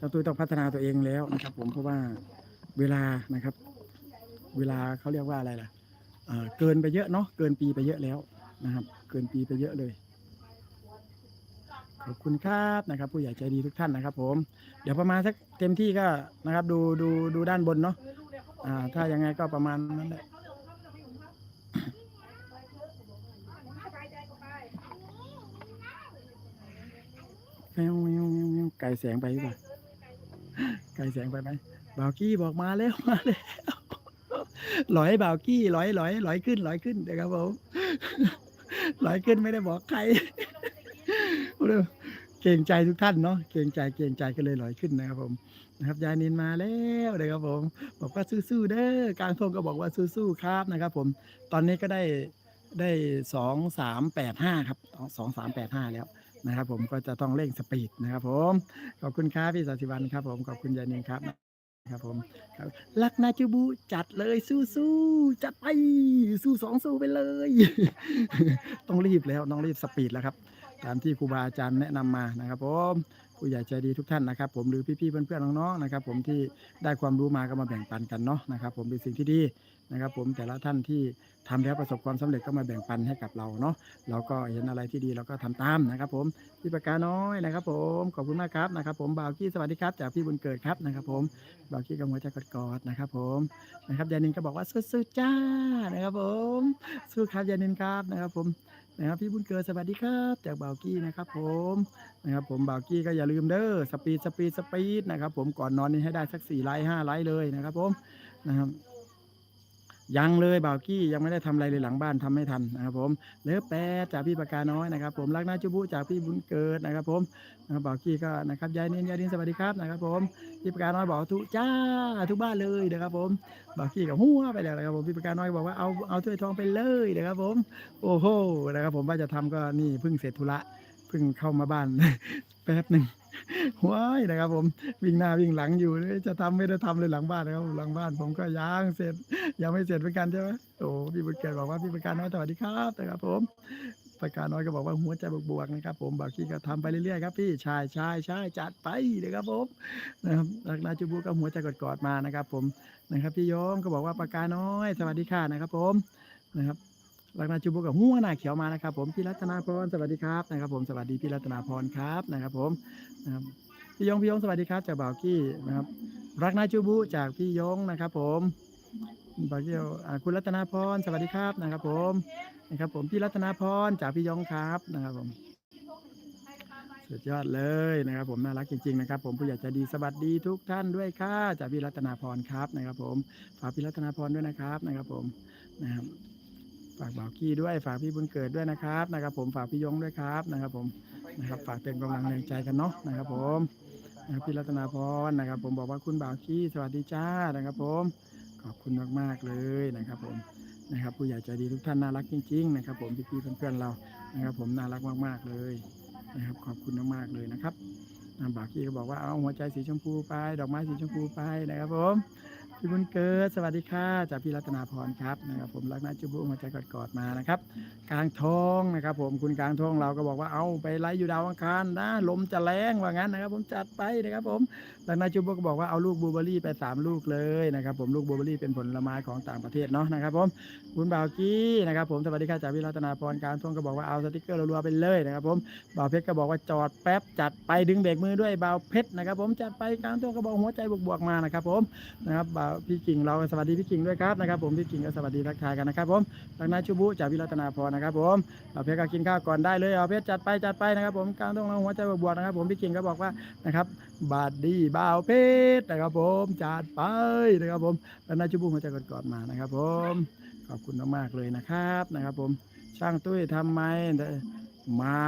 ชาวตุ้ยต้องพัฒนาตัวเองแล้วนะครับ ผมเพราะว่าเวลานะครับ เวลาเขาเรียกว่าอะไรล่ะเอ่อเกินไปเยอะเนาะเกินปีไปเยอะแล้วนะครับ เกินปีไปเยอะเลยขอบคุณครับนะครับ ผู้ใหญ่ใจดีทุกท่านนะครับ ผม เดี๋ยวประมาณสักเต็มที่ก็นะครับ ดูดูดูด้านบนเนาะอ่า ถ้ายังไงก็ประมาณนั้นแหละแมวแมวแมวแมวไก่แสงไปหรือเปล่า ไก่แสงไปไหมบ่าวกี้บอกมาแล้วมาแล้วลอยบ่าวกี้ลอยลอยลอยขึ้นลอยขึ้นนะครับผมลอยขึ้นไม่ได้บอกใครเร็วเกรงใจทุกท่านเนาะเกรงใจเกรงใจก็เลยลอยขึ้นนะครับผมนะครับยายนินมาแล้วนะครับผม บอกว่าสู้ๆเด้อกลางทงก็บอกว่าสู้ๆครับนะครับ ผม ตอนนี้ก็ได้ ได้สองสามแปดห้าครับสองสามแปดห้าแล้วนะครับ ผมก็จะต้องเร่งสปีดนะครับ ผมขอบคุณครับพี่สัสิวันครับ ผมขอบคุณยายนินครับครับผมครับรักนาจูบูจัดเลยสู้ๆจัดไปสู้สองสู้ไปเลย ต้องรีบแล้วต้องรีบสปีดแล้วครับ ตามที่ครูบาอาจารย์แนะนำมานะครับผม ผู้ใหญ่ใจดีทุกท่านนะครับ ผมหรือพี่ๆเพื่อนๆน้องๆนะครับ ผมที่ได้ความรู้มาก็มาแบ่งปันกันเนาะนะครับ ผมเป็นสิ่งที่ดีนะครับ ผมแต่ละท่านที่ทำแล้วประสบความสำเร็จก็มาแบ่งปันให้กับเราเนาะเราก็เห็นอะไรที่ดีเราก็ทำตามนะครับ ผมพี่ประกาน้อยนะครับ ผมขอบคุณมากครับนะครับ ผมบ่าวกี้สวัสดีครับจากพี่บุญเกิดครับนะครับ ผมบ่าวกี้กับหัวใจกอดๆนะครับ ผมนะครับยานินก็บอกว่าสู้ๆจ้านะครับ ผมสู้ครับยานินครับนะครับ ผม นะครับพี่บุญเกิดสวัสดีครับจากบ่าวกี้นะครับผมนะครับผมบ่าวกี้ก็อย่าลืมเด้อสปีดสปีดสปีดนะครับผมก่อนนอนนี่ให้ได้สักสี่ไลค์ห้าไลค์เลยนะครับผมนะครับ ยังเลยบ่าวกี้ยังไม่ได้ทำอะไรเลยหลังบ้านทำไม่ทันนะครับผมเลิฟแปดจากพี่ปากกาน้อยนะครับ ผมรักน้าจุบุจากพี่บุญเกิดนะครับ ผมนะครับบ่าวกี้ก็นะครับยายเน้นยายเน้นสวัสดีครับนะครับ ผมพี่ปากกาน้อยบอกทุจ้าทุกบ้านเลยนะครับ ผมบ่าวกี้กับหัวไปแล้วนะครับผมพี่ปากกาน้อยบอกว่าเอาเอาถ้วยทองไปเลยนะครับ ผม โอ้โหนะครับ ผมว่าจะทำก็นี่เพิ่งเสร็จธุระเพิ่งเข้ามาบ้านแป๊บหนึ่ง ว้ายนะครับ ผมวิ่งหน้าวิ่งหลังอยู่จะทำไม่ได้ทำเลยหลังบ้านนะครับหลังบ้าน ผมก็ยังเสร็จยังไม่เสร็จเหมือนกันใช่ไหมโอ้พี่บุญเกิดบอกว่าพี่ประการน้อยสวัสดีครับนะครับ ผมประการน้อยก็บอกว่าหัวใจบวกๆนะครับ ผมบางทีก็ทำไปเรื่อยๆครับพี่ชายชายชายจัดไปนะครับผมนะครับรักนาจูบูก็หัวใจกอดๆมานะครับ ผมนะครับพี่โยมก็บอกว่าประการน้อยสวัสดีค่ะนะครับ ผมนะครับ ลักนาจูบุกับหัวหน้าเขียวมานะครับ ผมพี่รัตนาพรสวัสดีครับนะครับ ผมสวัสดีพี่รัตนาพรครับนะครับ ผมนะครับพี่ยงพี่ยงสวัสดีครับจากบ่าวกี้นะครับ รักนาจูบุจากพี่ยงนะครับ ผมบ่าวกี้อ่าคุณรัตนาพรสวัสดีครับนะครับ ผมนะครับ ผมพี่รัตนาพรจากพี่ยงครับนะครับ ผมสุดยอดเลยนะครับ ผมน่ารักจริงๆนะครับ ผมผู้ใหญ่ใจดีสวัสดีทุกท่านด้วยค่ะจากพี่รัตนาพรครับนะครับ ผมฝากพี่รัตนาพรด้วยนะครับนะครับ ผมนะครับ ฝากบ่าวกี้ด้วย ฝากพี่บุญเกิดด้วยนะครับนะครับ ผมฝากพี่ยงด้วยครับนะครับ ผมนะครับฝากเป็นกำลังแรงใจกันเนาะนะครับ ผมนะครับพี่รัตนาพรนะครับ ผมบอกว่าคุณบ่าวกี้สวัสดีจ้านะครับ ผมขอบคุณมากๆเลยนะครับ ผมนะครับ ผู้ใหญ่ใจดีทุกท่านน่ารักจริง ๆ นะครับ ผมพี่ๆเพื่อนๆเรานะครับ ผมน่ารักมากๆเลยนะครับ ขอบคุณมากๆเลยนะครับบ่าวกี้ก็บอกว่าเอาหัวใจสีชมพูไป ดอกไม้สีชมพูไปนะครับผม พี่บุญเกิดสวัสดีค่ะจากพี่รัตนาพรครับนะครับผมรักนาจุบุหัวใจกอดๆมานะครับกลางท้องนะครับ ผมคุณกลางท้องเราก็บอกว่าเอาไปไล่อยู่ดาวอังคารนะลมจะแรงว่างั้นนะครับ ผมจัดไปนะครับ ผมรักนาจุบุก็บอกว่าเอาลูกบลูเบอร์รี่ไปสามลูกเลยนะครับ ผมลูกบลูเบอร์รี่เป็นผลไม้ของต่างประเทศเนาะนะครับ ผมคุณบ่าวกี้นะครับ ผมสวัสดีค่ะจากพี่รัตนาพรกลางท้องก็บอกว่าเอาสติกเกอร์รัวๆไปเลยนะครับ ผมบ่าวเพชรก็บอกว่าจอดแป๊บจัดไปดึงเบรกมือด้วยบ่าวเพชรนะครับ ผมจัดไปกลางท้องก็บอกหัวใจบวกๆมานะครับ ผมนะครับบ่าวพี่กิ่งเราสวัสดีพี่กิ่งด้วยครับนะครับ ผมพี่กิ่งก็สวัสดีทักทายกันนะครับผมรักนาชูบุจากวิรัตนาพรนะครับ ผมเอาเพชรก็กินข้าวก่อนได้เลยเอาเพชรจัดไปจัดไปนะครับ ผมกลางต้องเราหัวใจบวกนะครับ ผมพี่กิ่งก็บอกว่านะครับ บาดดีบ่าวเพชรนะครับ ผมจัดไปนะครับผมรักนาชูบุหัวใจกอดๆมานะครับ ผมขอบคุณมากๆเลยนะครับนะครับ ผมช่างตุ้ยทำไม มา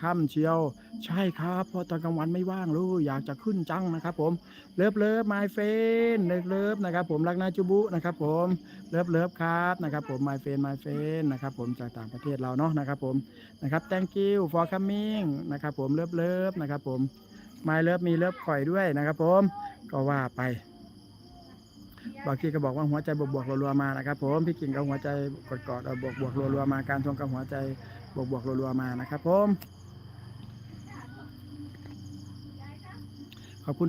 ค่ำเชียว ใช่ครับเพราะตอนกลางวันไม่ว่างเลยอยากจะขึ้นจังนะครับ ผมเลิฟเลิฟไมเฟนเลิฟเลิฟนะครับ ผมรักนาจูบุนะครับ ผมเลิฟเลิฟครับนะครับ ผมไมเฟนไมเฟนนะครับ ผมจากต่างประเทศเราเนาะนะครับ ผมนะครับ thank you for coming นะครับ ผมเลิฟเลิฟนะครับผม my love มีเลิฟข่อยด้วยนะครับ ผมก็ว่าไปบางทีก็บอกว่าหัวใจบวกบวกรัวๆมานะครับ ผมพี่กิ่งก็หัวใจกอดๆเอาบวกบวกรัวๆมาการทวงกับหัวใจ บวกบวกๆรัวๆมานะครับผม ขอบคุณ